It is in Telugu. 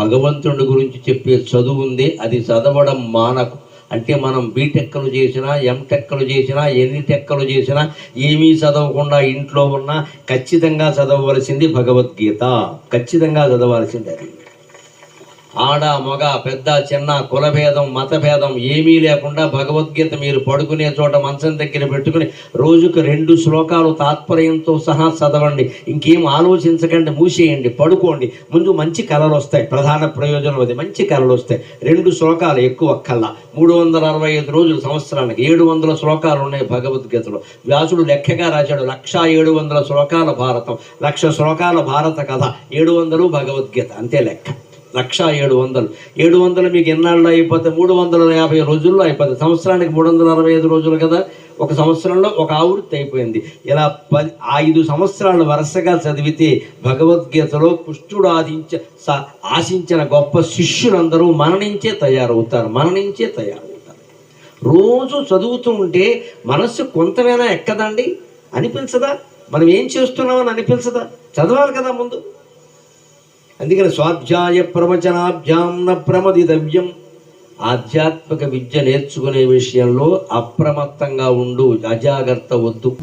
భగవంతుడి గురించి చెప్పే చదువు ఉంది అది చదవడం మానకు. అంటే మనం బీటెక్కలు చేసినా ఎంటెక్కలు చేసినా ఎన్ని టెక్కలు చేసినా ఏమీ చదవకుండా ఇంట్లో ఉన్నా ఖచ్చితంగా చదవవలసింది భగవద్గీత. ఖచ్చితంగా చదవాల్సింది అది. ఆడ మగ పెద్ద చిన్న కులభేదం మతభేదం ఏమీ లేకుండా భగవద్గీత మీరు పడుకునే చోట మంచం దగ్గర పెట్టుకుని రోజుకు రెండు శ్లోకాలు తాత్పర్యంతో సహా చదవండి. ఇంకేం ఆలోచించకండి మూసేయండి పడుకోండి. ముందు మంచి కళలు వస్తాయి ప్రధాన ప్రయోజనం అది. మంచి కళలు వస్తాయి. రెండు శ్లోకాలు ఎక్కువ కళ్ళ మూడు వందల అరవై ఐదు రోజులు సంవత్సరానికి ఏడు వందల శ్లోకాలు ఉన్నాయి భగవద్గీతలో. వ్యాసుడు లెక్కగా రాశాడు లక్ష ఏడు వందల శ్లోకాల భారతం. లక్ష శ్లోకాల భారత కథ ఏడు వందలు భగవద్గీత. అంతే లెక్క. లక్ష ఏడు వందలు. ఏడు వందలు మీకు ఎన్నాళ్ళు అయిపోతే మూడు వందల యాభై రోజుల్లో అయిపోతుంది సంవత్సరానికి మూడు వందల అరవై ఐదు రోజులు కదా? ఒక సంవత్సరంలో ఒక ఆవృత్తి అయిపోయింది. ఇలా పది ఐదు సంవత్సరాలు వరుసగా చదివితే భగవద్గీతలో పుష్టుడు ఆదించ స- ఆశించిన గొప్ప శిష్యులందరూ మరణించే తయారవుతారు. మరణించే తయారవుతారు. రోజు చదువుతూ ఉంటే మనస్సు కొంతమైనా ఎక్కదండి? అనిపించదా? మనం ఏం చేస్తున్నామని అనిపించదా? చదవాలి కదా ముందు. అందుకని స్వాధ్యాయ ప్రవచనాభ్యాం న ప్రమదితవ్యం. ఆధ్యాత్మిక విద్య నేర్చుకునే విషయంలో అప్రమత్తంగా ఉండు అజాగ్రత్త వద్దు.